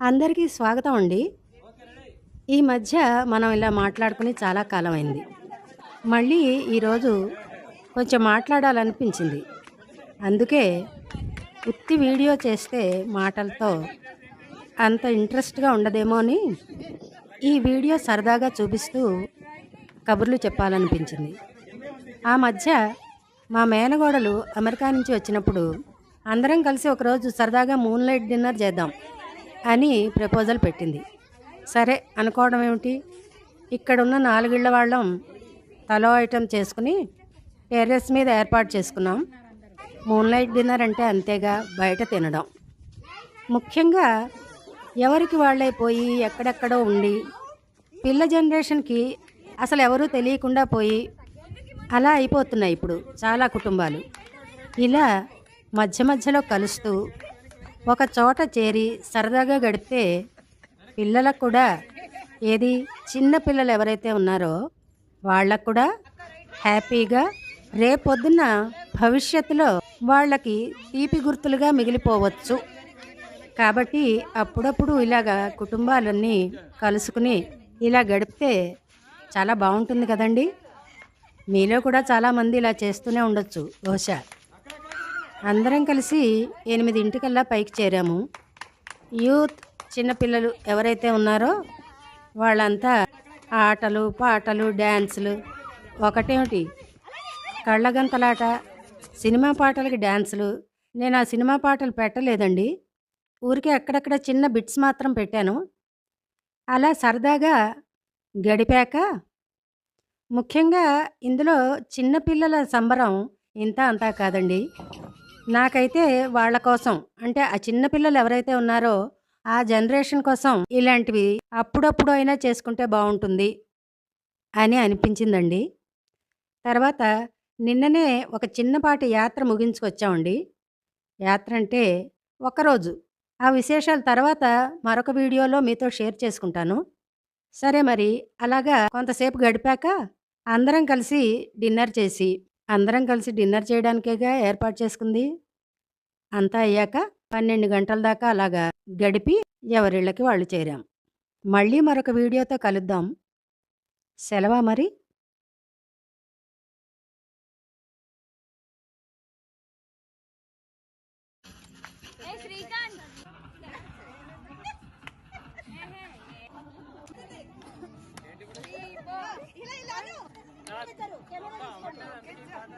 అందరికీ స్వాగతం అండి. ఈ మధ్య మనం ఇలా మాట్లాడుకుని చాలా కాలం అయింది మళ్ళీ ఈరోజు కొంచెం మాట్లాడాలనిపించింది. అందుకే ఉత్తి వీడియో చేస్తే మాటలతో అంత ఇంట్రెస్ట్గా ఉండదేమో అని ఈ వీడియో సరదాగా చూపిస్తూ కబుర్లు చెప్పాలనిపించింది. ఆ మధ్య మా మేనగోడలు అమెరికా నుంచి వచ్చినప్పుడు అందరం కలిసి ఒకరోజు సరదాగా మూన్ లైట్ డిన్నర్ చేద్దాం అని ప్రపోజల్ పెట్టింది. సరే అనుకోవడం ఏమిటి? ఇక్కడున్న నాలుగిళ్ళ వాళ్ళం తలో ఐటెం చేసుకుని టెర్రస్ మీద ఏర్పాటు చేసుకున్నాం. మూన్ లైట్ డిన్నర్ అంటే అంతేగా బయట తినడం. ముఖ్యంగా ఎవరికి వాళ్ళే పోయి ఎక్కడెక్కడో ఉండి పిల్ల జనరేషన్కి అసలు ఎవరూ తెలియకుండా పోయి అలా అయిపోతున్నాయి ఇప్పుడు చాలా కుటుంబాలు. ఇలా మధ్య మధ్యలో కలుస్తూ ఒక చోట చేరి సరదాగా గడిపితే పిల్లలకు కూడా ఏది చిన్న పిల్లలు ఎవరైతే ఉన్నారో వాళ్ళకు కూడా హ్యాపీగా రేపొద్దున భవిష్యత్తులో వాళ్ళకి తీపి గుర్తులుగా మిగిలిపోవచ్చు. కాబట్టి అప్పుడప్పుడు ఇలాగా కుటుంబాలన్నీ కలుసుకుని ఇలా గడిపితే చాలా బాగుంటుంది కదండి. మీలో కూడా చాలామంది ఇలా చేస్తూనే ఉండొచ్చు బహుశా. అందరం కలిసి ఎనిమిదింటికల్లా పైకి చేరాము. యూత్ చిన్నపిల్లలు ఎవరైతే ఉన్నారో వాళ్ళంతా ఆటలు పాటలు డ్యాన్సులు ఒకటేమిటి? కళ్ళగంతలాట సినిమా పాటలకి డ్యాన్సులు నేను ఆ సినిమా పాటలు పెట్టలేదండి. ఊరికే అక్కడక్కడ చిన్న బిట్స్ మాత్రం పెట్టాను. అలా సరదాగా గడిపాక ముఖ్యంగా ఇందులో చిన్నపిల్లల సంబరం ఇంత అంతా కాదండి. నాకైతే వాళ్ళ కోసం అంటే ఆ చిన్నపిల్లలు ఎవరైతే ఉన్నారో ఆ జనరేషన్ కోసం ఇలాంటివి అప్పుడప్పుడు అయినా చేసుకుంటే బాగుంటుంది అని అనిపించిందండి. తర్వాత నిన్ననే ఒక చిన్నపాటి యాత్ర ముగించుకొచ్చామండి. యాత్ర అంటే ఒకరోజు. ఆ విశేషాల తర్వాత మరొక వీడియోలో మీతో షేర్ చేసుకుంటాను. సరే మరి అలాగా కొంతసేపు గడిపాక అందరం కలిసి డిన్నర్ చేసి అందరం కలిసి డిన్నర్ చేయడానికేగా ఏర్పాటు చేసుకుంది? అంతా అయ్యాక పన్నెండు గంటల దాకా అలాగా గడిపి ఎవరిళ్ళకి వాళ్ళు చేరాం మళ్ళీ మరొక వీడియోతో కలుద్దాం సెలవా మరి ఇలా ఇలా